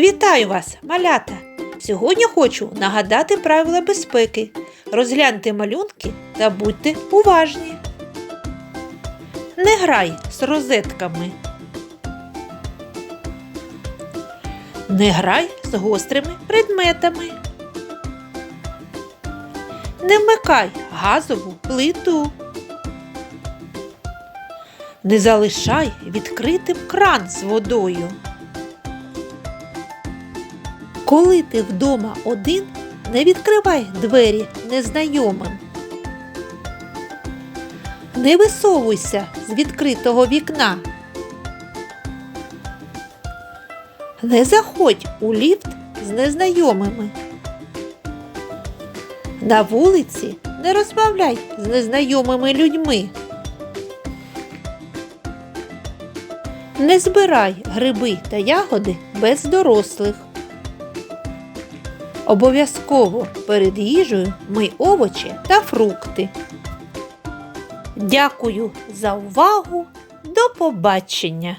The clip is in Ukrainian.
Вітаю вас, малята! Сьогодні хочу нагадати правила безпеки. Розгляньте малюнки та будьте уважні. Не грай з розетками. Не грай з гострими предметами. Не вмикай газову плиту. Не залишай відкритим кран з водою. Коли ти вдома один, не відкривай двері незнайомим. Не висовуйся з відкритого вікна. Не заходь у ліфт з незнайомими. На вулиці не розмовляй з незнайомими людьми. Не збирай гриби та ягоди без дорослих. Обов'язково перед їжею мий овочі та фрукти. Дякую за увагу. До побачення!